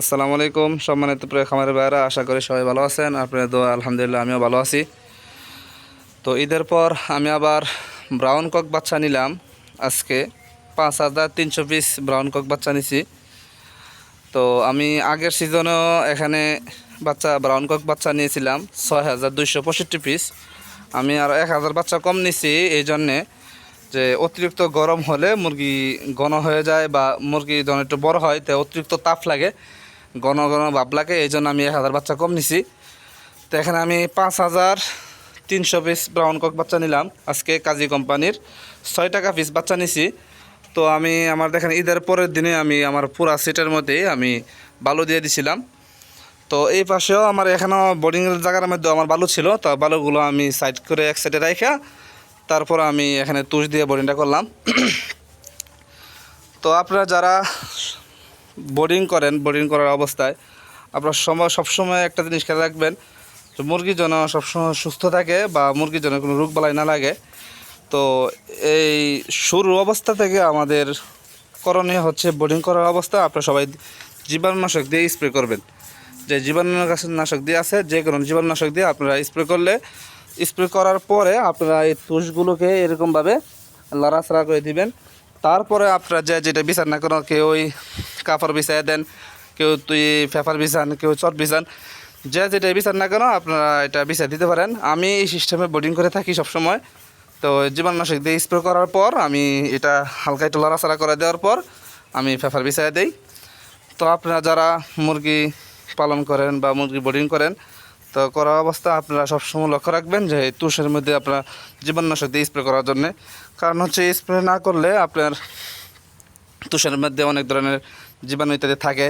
আসসালামু আলাইকুম, সম্মানিত প্রিয় খামারের ভাইরা আশা করি সবাই ভালো আছেন। আপনার দোয়া, আলহামদুলিল্লাহ, আমিও ভালো আছি। তো ঈদের পর আমি আবার ব্রাউন কক বাচ্চা নিলাম। আজকে পাঁচ হাজার তিনশো পিস ব্রাউন কক বাচ্চা নিছি। তো আমি আগের সিজনেও এখানে বাচ্চা ব্রাউন কক বাচ্চা নিয়েছিলাম, ছয় হাজার দুইশো পঁয়ষট্টি পিস আমি আর এক হাজার বাচ্চা কম নিছি, এই জন্যে যে অতিরিক্ত গরম হলে মুরগি ঘন হয়ে যায় বা মুরগি যখন একটু বড় হয়, তো অতিরিক্ত তাপ লাগে। ঘন ঘন ভাব লাগে, এই জন্য আমি এক হাজার বাচ্চা কম নিছি। তো এখানে আমি পাঁচ হাজার তিনশো পিস ব্রাউন কক বাচ্চা নিলাম। আজকে কাজী কোম্পানির ছয় টাকা পিস বাচ্চা নিছি। তো আমি আমার দেখেন, ঈদের পরের দিনে আমি আমার পুরা সিটের মধ্যে আমি বালু দিয়ে দিছিলাম। তো এই পাশেও আমার এখানেও বোর্ডিংয়ের জায়গার মধ্যে আমার বালু ছিল। তো বালুগুলো আমি সাইড করে এক সাইডে রাখা তারপর আমি এখানে তুষ দিয়ে বোর্ডিংটা করলাম। তো আপনারা যারা বোর্ডিং করেন বোর্ডিং করার অবস্থায়। আপনার সময়, সবসময় একটা জিনিস খেয়াল রাখবেন, যে মুরগি যেন সবসময় সুস্থ থাকে বা মুরগির যেন কোনো রোগ বালাই না লাগে। তো এই শুরু অবস্থা থেকে আমাদের করণীয় হচ্ছে বোর্ডিং করার অবস্থা। আপনারা সবাই জীবাণুনাশক দিয়ে স্প্রে করবেন। যে জীবাণুনাশক দিয়ে আছে, যে কোনো জীবাণুনাশক দিয়ে আপনারা স্প্রে করলে, স্প্রে করার পরে আপনারা এই তুষগুলোকে এরকমভাবে লড়াচড়া করে দিবেন। তারপরে আপনারা যে যেটা বিচার না করো কেউ ওই কাপড় বিছাই দেন, কেউ তুই পেপার বিছান কেউ চট বিছান যে যেটা বিচার না কেন আপনারা এটা বিছাই দিতে পারেন। আমি এই সিস্টেমে বোর্ডিং করে থাকি সবসময়। তো জীবাণুনাশক দিয়ে স্প্রে করার পর আমি এটা হালকা একটু লড়াচড়া করে দেওয়ার পর আমি পেপার বিছাই দিই। তো আপনারা যারা মুরগি পালন করেন বা মুরগি বোর্ডিং করেন তো করা অবস্থা আপনারা সবসময় লক্ষ্য রাখবেন যে তুষের মধ্যে আপনার জীবাণুনাশক দিয়ে স্প্রে করার জন্যে। কারণ হচ্ছে স্প্রে না করলে আপনার তুষের মধ্যে অনেক ধরনের জীবাণু ইত্যাদি থাকে।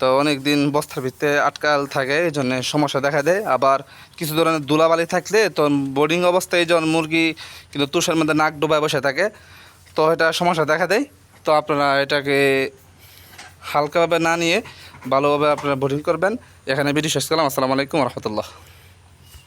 তো অনেক দিন বস্তার ভিতরে আটকাল থাকে, এই জন্য সমস্যা দেখা দেয়। আবার কিছু ধরনের ধুলাবালি থাকলে তো বোর্ডিং অবস্থায় এই যখন মুরগি কিন্তু তুষের মধ্যে নাক ডোবায় বসে থাকে। তো এটা সমস্যা দেখা দেয়। তো আপনারা এটাকে হালকাভাবে না নিয়ে ভালোভাবে আপনারা ভোটিং করবেন। এখানে ভিডিও শেষ করলাম আসসালামু আলাইকুম রহমতুল্লাহ।